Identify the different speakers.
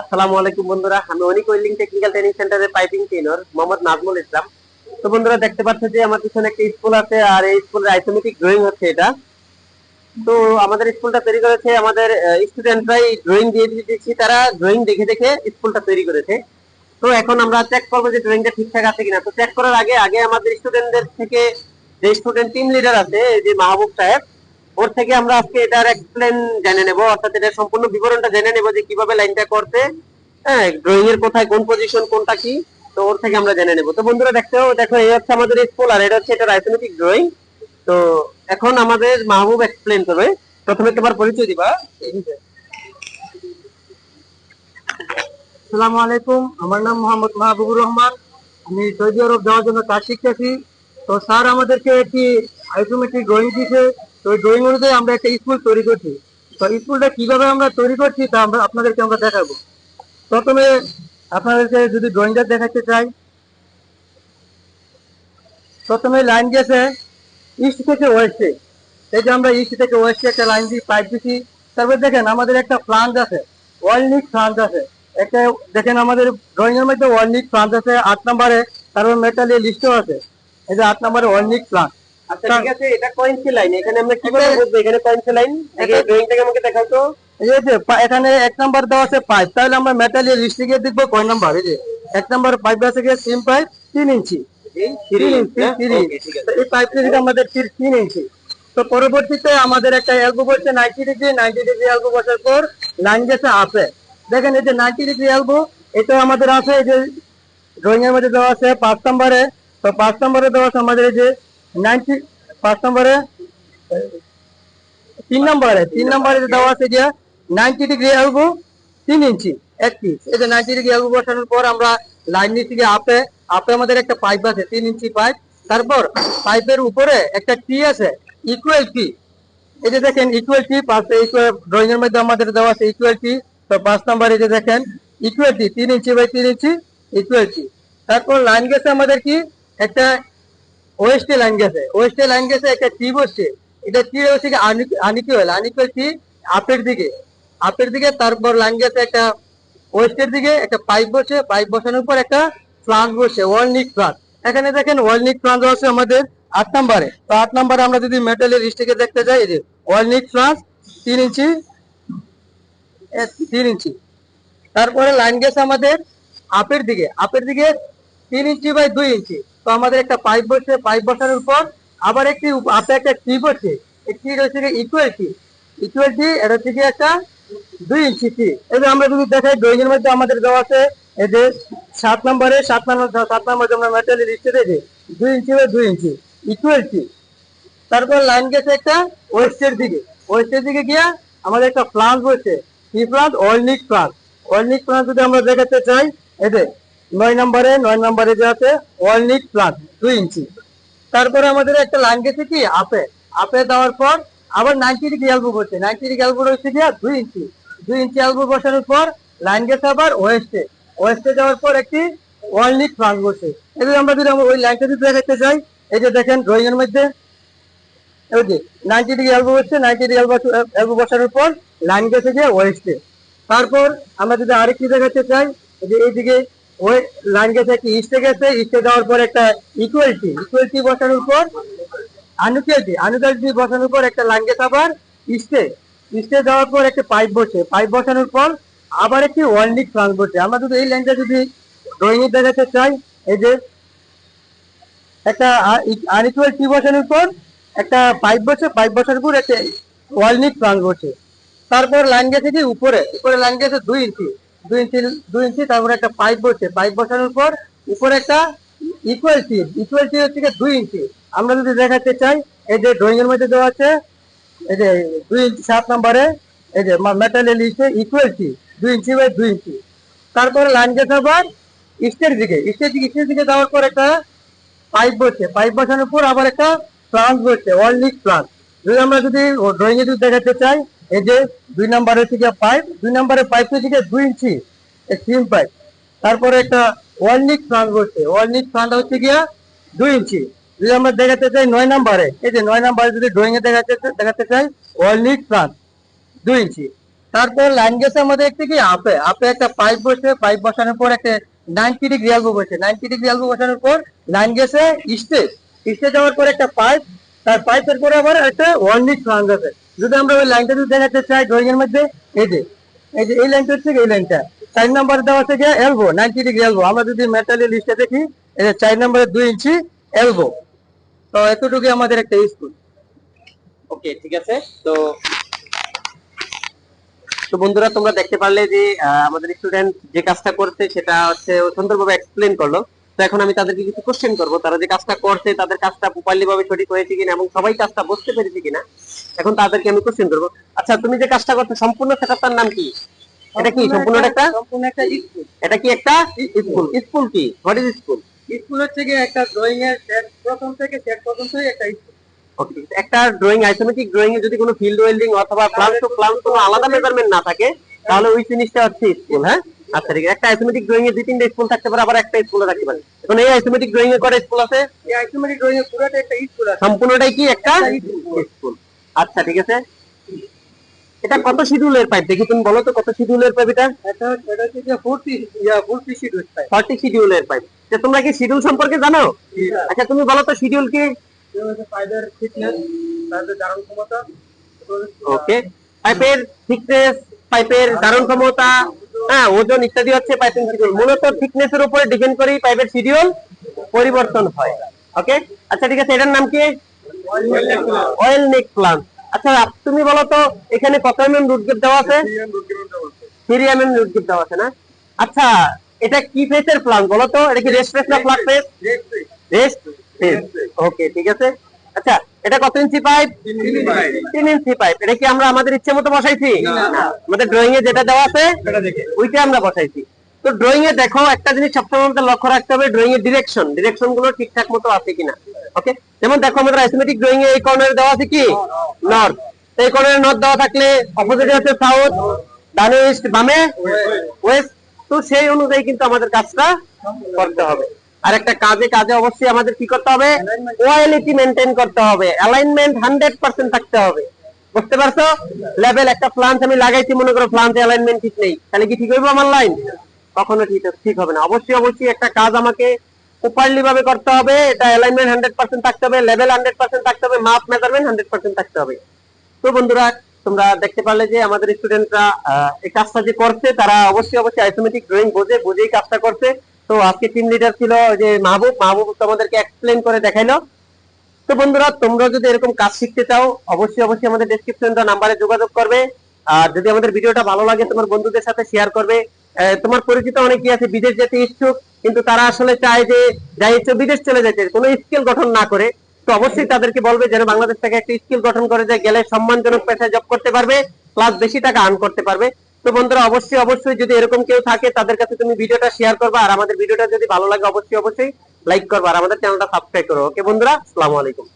Speaker 1: আসসালামু আলাইকুম বন্ধুরা, আমি অনিক টেকনিক্যাল ট্রেনিং সেন্টারের পাইপিং মোহাম্মদ নাজমুল ইসলাম। তো বন্ধুরা, দেখতে পাচ্ছেন যে আমার পিছনে একটা স্কুল আছে আর এই স্কুলের আইসোমেটিক ড্রয়িং হচ্ছে এটা। তো আমাদের স্কুলটা তৈরি করেছে আমাদের স্টুডেন্টরাই ড্রয়িং দিয়ে দিয়েছি তারা ড্রয়িং দেখে দেখে স্কুলটা তৈরি করেছে। তো এখন আমরা চেক করব যে ড্রয়িংটা ঠিকঠাক আছে কিনা। তো চেক করার আগে আগে আমাদের স্টুডেন্টদের থেকে যে স্টুডেন্ট টিম লিডার আছে যে মাহবুব সাহেব ওর থেকে আমরা আজকে এটার এক্সপ্লেন জেনে নেব। অর্থাৎ এটার সম্পূর্ণ বিবরণটা জেনে নেব যে কীভাবে লাইনটা করতে হ্যাঁ ড্রয়িং এর কোথায়, কোন পজিশন কোনটা কি, তো ওর থেকে আমরা জেনে নেব। তো বন্ধুরা, দেখতে দেখো, এই হচ্ছে আমাদের স্কুল আর এটা হচ্ছে এটা রাইসোমেটিক ড্রয়িং তো এখন আমাদের মাহবুব এক্সপ্লেন করবে। প্রথমে তোমার পরিচয় দিবা।
Speaker 2: আসসালামু আলাইকুম, আমার নাম মোহাম্মদ মাহবুবুর রহমান। আমি সৌদি আরব যাওয়ার জন্য কাজ শিখতেছি। তো স্যার আমাদেরকে একটি আইসোমেট্রিক ড্রয়িং দিয়েছে। তো ওই ড্রয়িং অনুযায়ী আমরা একটা স্কুল তৈরি করছি। তো স্কুলটা কীভাবে আমরা তৈরি করছি তা আমরা আপনাদেরকে আমরা দেখাবো। প্রথমে আপনাদেরকে যদি ড্রয়িংটা দেখাতে চাই। প্রথমে লাইন গেছে ইস্ট থেকে ওয়েস্টে এই যে আমরা ইস্ট থেকে ওয়েস্টে একটা লাইন দিই পাইপ দিচ্ছি তারপর দেখেন আমাদের একটা প্লান্ট আছে ওয়ালনিক প্লান্ট আছে। একটা দেখেন আমাদের ড্রয়িং এর মধ্যে ওয়ালনিক প্লান্ট আছে, আট নম্বরে। তারপর মেটালের লিস্টও আছে। এই যে আট নম্বরে ওয়ালনিক প্লান্ট
Speaker 1: আচ্ছা ঠিক আছে এটা কয়েন্সি লাইন এখানে আমরা কীভাবে বুঝব? এখানে কয়েন্সি লাইন ড্রয়িংটাকে আমাকে দেখাও তো।
Speaker 2: এই যে এখানে এক নাম্বার দেওয়া আছে পাইপ তাহলে আমরা মেটালের লিস্টে দেখব কয় নাম্বার এই যে এক নাম্বার পাইপ আছে গিয়ে সিম পাইপ তিন ইঞ্চি। তিন ইঞ্চি তিন ইঞ্চি তো এই পাইপটা যেটা আমাদের তিন- তিন ইঞ্চি। তো পরবর্তীতে আমাদের একটা এলবো বসছে ninety degree ninety degree elbow বসার পর লাইন গেছে আপে দেখেন এই যে নাইনটি ডিগ্রি এলবো এটা আমাদের আছে এই যে ড্রয়িং এর মধ্যে দেওয়া আছে পাঁচ নম্বরে তো পাঁচ নম্বরে দেওয়া আছে আমাদের এই যে নাইনটি, পাঁচ নম্বরে, তিন নম্বরে তিন নম্বরে দেওয়া আছে যে নাইনটি ডিগ্রি এলবো তিন ইঞ্চি, এক পিস এই যে নাইনটি ডিগ্রি এলবো বসানোর পর আমরা লাইন নিচ্ছি গিয়ে আপে আপে আমাদের একটা পাইপ আছে, তিন ইঞ্চি পাইপ তারপর পাইপের উপরে একটা টি আছে ইকুয়াল টি এই যে দেখেন ইকুয়াল টি পাঁচ ড্রয়িং এর মধ্যে আমাদের দেওয়া আছে ইকুয়াল টি তো পাঁচ নাম্বার যে দেখেন ইকুয়াল টি তিন ইঞ্চি বাই তিন ইঞ্চি ইকুয়াল টি তারপর লাইন গেছে আমাদের কি? একটা ওয়েস্টে লাইন গেছে ওয়েস্টে লাইন একটা টি বসছে এটা টি হচ্ছে কি আনিকুয়াল আনিকুয়াল টি আপের দিকে। আপের দিকে, তারপর লাইন গেছে একটা ওয়েস্টের দিকে একটা পাইপ বসে পাইপ বসানোর পর একটা প্লান্ট বসে ওয়ালনিক প্লান্ট এখানে দেখেন ওয়ালনিক প্লান্ট আছে আমাদের আট নম্বরে। তো আট নম্বরে আমরা যদি মেটালের স্টিকে দেখতে যাই যে ওয়ালনিক প্লান্ট তিন ইঞ্চি তিন ইঞ্চি। তারপরে লাইন গেছে আমাদের আপের দিকে আপের দিকে তিন ইঞ্চি বাই দুই ইঞ্চি। তো আমাদের একটা পাইপ বসে পাইপ বসানোর পর আবার একটি উপ- আপে একটা টি বসছে এই টি হচ্ছে ইকুয়াল টি ইকুয়াল এটা হচ্ছে কি একটা দুই ইঞ্চি টি যে আমরা যদি দেখাই ড্রয়িং এর মধ্যে আমাদের দেওয়া আছে, এই যে সাত নম্বরে, সাত নম্বর, সাত নম্বরে আমরা মেটালের লিস্টে দেখি দুই। ইঞ্চি বাই দুই ইঞ্চি। ইকুয়াল তারপর লাইন গেছে একটা ওয়েস্টের দিকে। ওয়েস্টের দিকে গিয়া আমাদের একটা প্লান্ট বসছে কি প্লান্ট অয়েলনিক প্লান্ট অয়েলনিক প্লান্ট যদি আমরা দেখাতে চাই এতে নয় নম্বরে নয় নম্বরে যে আছে অয়েলনিক প্লান্ট দুই ইঞ্চি। তারপরে আমাদের একটা লাইন গেছে কি, আপে। আপে দেওয়ার পর আবার নাইনটি ডিগ্রি এলবো বসছে নাইনটি ডিগ্রি এলবো হচ্ছে গিয়া দুই ইঞ্চি। দুই ইঞ্চি এলবো বসানোর পর লাইন গেছে আবার ওয়েস্টে ওয়েস্টে যাওয়ার পর একটি অয়েলনিক প্লান্ট বসছে এবার আমরা যদি ওই লাইনটা যদি দেখাতে চাই এই যে দেখেন ড্রয়িং এর মধ্যে ওই যে নাইনটি ডিগ্রি এলবো হচ্ছে নাইনটি ডিগ্রি এলবো বসানোর পর লাইন গেছে গিয়ে ওয়েস্টে তারপর আমরা যদি আরেকটি দেখাতে চাই যে এইদিকে ওই লাইন গেছে একটি ইস্টে গেছে ইস্টে যাওয়ার পর একটা ইকুয়ালিটি ইকুয়ালিটি বসানোর পর আনুকিয়ালিটি আনুকিয়ালিটি বসানোর পর একটা লাইন গেছে আবার ইস্টে ইস্টে যাওয়ার পর একটা পাইপ বসে পাইপ বসানোর পর আবার একটি ওয়ার্ল্ডিক ট্রান্স বসে। আমরা যদি এই লাইনটা যদি ড্রয়িং এ দেখাতে চাই, এই যে একটা আনইকুয়াল টি বসানোর পর একটা পাইপ বসে পাইপ বসানোর পর একটা ওয়ালনিক প্লান্ট বসে। তারপর লাইন গেছে কি, উপরে উপরে লাইন গেছে দুই ইঞ্চি দুই ইঞ্চি দুই ইঞ্চি, তারপরে একটা পাইপ বসে। পাইপ বসানোর পর উপরে একটা ইকুয়াল টি ইকুয়াল হচ্ছে গিয়ে দুই ইঞ্চি। আমরা যদি দেখাতে চাই, এই যে ড্রয়িং এর মধ্যে দেওয়া আছে, এই যে দুই ইঞ্চি, সাত নম্বরে, এই যে মেটালের লিস্টে ইকুয়াল টি দুই ইঞ্চি বাই দুই ইঞ্চি। তারপরে লাইন গেছে আবার ইস্টের দিকে। ইস্টের দিকে ইস্টের দিকে যাওয়ার পর একটা পাইপ বসছে পাইপ বসানোর পর আবার একটা প্লান্ট বসছে ওয়ার্ল্ডিক প্লান্ট যদি আমরা যদি ড্রয়িং এ যদি দেখাতে চাই এই যে দুই নম্বরের থেকে পাইপ, দুই নম্বরের পাইপ থেকে দুই ইঞ্চি সিম পাইপ তারপরে একটা ওয়ার্ল্ডিক প্লান্ট বসছে ওয়ার্ল্ডিক প্লান্ট হচ্ছে গিয়া দুই ইঞ্চি। যদি আমরা দেখাতে চাই নয় নম্বরে, এই যে নয় নম্বরে যদি ড্রয়িং এ দেখাতে দেখাতে চাই ওয়ার্ল্ডিক প্লান্ট, দুই ইঞ্চি। তারপর লাইন গেছে আমাদের একটি কি আপে আপে একটা পাইপ বসে পাইপ বসানোর পর একটা নাইনটি ডিগ্রি এলবো বসে। নাইনটি ডিগ্রি এলবো বসানোর পর লাইন গেছে স্টেজ স্টেজ যাওয়ার পর একটা পাইপ তার পাইপের পরে আবার একটা ওয়ান নিট ফ্লান্স আছে। যদি আমরা ওই লাইনটা যদি দেখাতে চাই ড্রয়িং এর মধ্যে এই যে এই যে এই লাইনটা হচ্ছে এই লাইনটা। চার নাম্বার দেওয়া আছে গিয়ে এলবো নাইনটি ডিগ্রি এলবো আমরা যদি মেটালের লিস্টে দেখি এই যে চার নম্বরে দুই ইঞ্চি এলবো তো এতটুকু আমাদের একটা স্কুল
Speaker 1: ওকে ঠিক আছে। তো তো বন্ধুরা তোমরা দেখতে পারলে যে আমাদের স্টুডেন্ট যে কাজটা করছে সেটা হচ্ছে ও সুন্দরভাবে এক্সপ্লেন করল। তো এখন আমি তাদেরকে কিছু কোশ্চেন করব। তারা যে কাজটা করছে তাদের কাজটা প্রপারলি ভাবে সঠিক হয়েছে কিনা এবং সবাই কাজটা বুঝতে পেরেছে কিনা এখন তাদেরকে আমি কোশ্চেন করব। আচ্ছা তুমি যে কাজটা করছ সম্পূর্ণ সেটআপটার নাম কি? এটা কি সম্পূর্ণ একটা?
Speaker 2: সম্পূর্ণ একটা স্কুল
Speaker 1: এটা কি একটা? স্কুল স্কুল কি? হোয়াট ইজ স্কুল
Speaker 2: স্কুল হচ্ছে গিয়ে একটা ড্রয়িং এর প্রথম থেকে সেট পর্যন্তই একটা স্কুল
Speaker 1: একটা ড্রয়িং আইসোমেট্রিক ড্রয়িং এ যদি কোনো ফিল্ড ওয়েল্ডিং অথবা প্লান টু প্লান কোনো আলাদা মেজারমেন্ট না থাকে তাহলে ওই জিনিসটা হচ্ছে স্কুল হ্যাঁ? আচ্ছা ঠিক একটা আইসোমেট্রিক ড্রয়িং এ দুই তিনটা স্কুল থাকতে পারে আবার একটা স্কুলে থাকতে পারে। এখন এই আইসোমেট্রিক ড্রয়িং এ স্কুল আছে?
Speaker 2: এই আইসোমেট্রিক ড্রয়িং পুরোটা একটা স্কুল আছে।
Speaker 1: সম্পূর্ণটাই কি একটা স্কুল আচ্ছা ঠিক আছে। এটা কত শিডিউলের পাইপ দেখি তুমি বলো তো কত শিডিউলের পাইপ এটা?
Speaker 2: এটা এটা হচ্ছে যে 40 ইয়া 40 শিডিউল টাইপ
Speaker 1: ফর্টি শিডিউলের পাইপ তোমরা কি শিডিউল সম্পর্কে জানো? আচ্ছা তুমি বলো তো শিডিউল কি?
Speaker 2: ফাইবার ফিটনেস তারপরে ধারণ ক্ষমতা।
Speaker 1: ওকে পাইপের থিকনেস পাইপের ধারণ ক্ষমতা হ্যাঁ ওজন ইত্যাদি হচ্ছে পাইপিং শিডিউল মূলত থিকনেস এর উপরে ডিপেন্ড করেই পাইপের শিডিউল পরিবর্তন হয়। ওকে আচ্ছা ঠিক আছে এটার নাম কি? অয়েল নেক প্লান্ট আচ্ছা তুমি বলো তো এখানে কত এমএম রুট গেপ দেওয়া আছে? থ্রি এমএম রুট গেপ দেওয়া আছে না? আচ্ছা এটা কি ফেসের প্লান্ট বলো তো এটা কি রেস্ট ফেস না flat face raised face okay ঠিক আছে। আচ্ছা এটা কত ইঞ্চি পাইপ? তিন ইঞ্চি পাইপ। এটা কি আমরা আমাদের ইচ্ছে মতো বসাইছি? আমাদের ড্রয়িং এ যেটা দেওয়া আছে ওইটা আমরা বসাইছি। তো ড্রয়িং এ দেখো একটা জিনিস সবসময় আমাদের লক্ষ্য রাখতে হবে ড্রয়িং এর ডিরেকশন ডিরেকশনগুলো ঠিকঠাক মতো আছে কিনা। ওকে যেমন দেখো আমাদের ড্রয়িং এ এই কর্নারে দেওয়া আছে কি? নর্থ এই কর্নারে নর্থ দেওয়া থাকলে অপোজিটে আছে সাউথ ডানে ইস্ট বামে ওয়েস্ট তো সেই অনুযায়ী কিন্তু আমাদের কাজটা করতে হবে। আর একটা কাজে কাজে অবশ্যই আমাদের কি করতে হবে? কোয়ালিটি মেনটেন করতে হবে। অ্যালাইনমেন্ট হান্ড্রেড পার্সেন্ট থাকতে হবে। বুঝতে পারছ? লেভেল একটা প্লান্ট আমি লাগাইছি, মনে করো প্লান্টে অ্যালাইনমেন্ট ঠিক নেই। তাহলে কি ঠিক হইবে আমার লাইন কখনো ঠিক ঠিক হবে না। অবশ্যই অবশ্যই একটা কাজ আমাকে প্রপারলি ভাবে করতে হবে। এটা অ্যালাইনমেন্ট হান্ড্রেড পার্সেন্ট থাকতে হবে লেভেল হান্ড্রেড পার্সেন্ট থাকতে হবে মাপ মেজারমেন্ট হান্ড্রেড পার্সেন্ট থাকতে হবে। তো বন্ধুরা, তোমরা দেখতে পারলে যে আমাদের স্টুডেন্টরা এই কাজটা যে করছে, তারা অবশ্যই অবশ্যই আইসোমেটিক ড্রয়িং বোঝে, বুঝেই কাজটা করছে। তো আজকে টিম লিডার ছিল যে মাহবুব। মাহবুব তোমাদেরকে এক্সপ্লেন করে দেখাইলো। তো বন্ধুরা, তোমরা যদি এরকম কাজ শিখতে চাও, অবশ্যই অবশ্যই আমাদের ডেসক্রিপশন নাম্বারে যোগাযোগ করবে। আর যদি আমাদের ভিডিওটা ভালো লাগে, তোমার বন্ধুদের সাথে শেয়ার করবে। তোমার পরিচিত অনেকেই আছে, বিদেশ যেতে ইচ্ছুক, কিন্তু তারা আসলে চায় যে যাই ইচ্ছে বিদেশ চলে যেতে কোনো স্কিল গঠন না করে, তো অবশ্যই তাদেরকে বলবে যেন বাংলাদেশ থেকে একটা স্কিল গঠন করে যে গেলে সম্মানজনক পেশায় জব করতে পারবে প্লাস বেশি টাকা আর্ন করতে পারবে। তো বন্ধুরা, অবশ্যই অবশ্যই যদি এরকম কেউ থাকে, তাদের কাছে তুমি ভিডিওটা শেয়ার করবা, আর আমাদের ভিডিওটা যদি ভালো লাগে, অবশ্যই অবশ্যই লাইক করবা, আর আমাদের চ্যানেলটা সাবস্ক্রাইব করো। ওকে বন্ধুরা, আসসালামু আলাইকুম।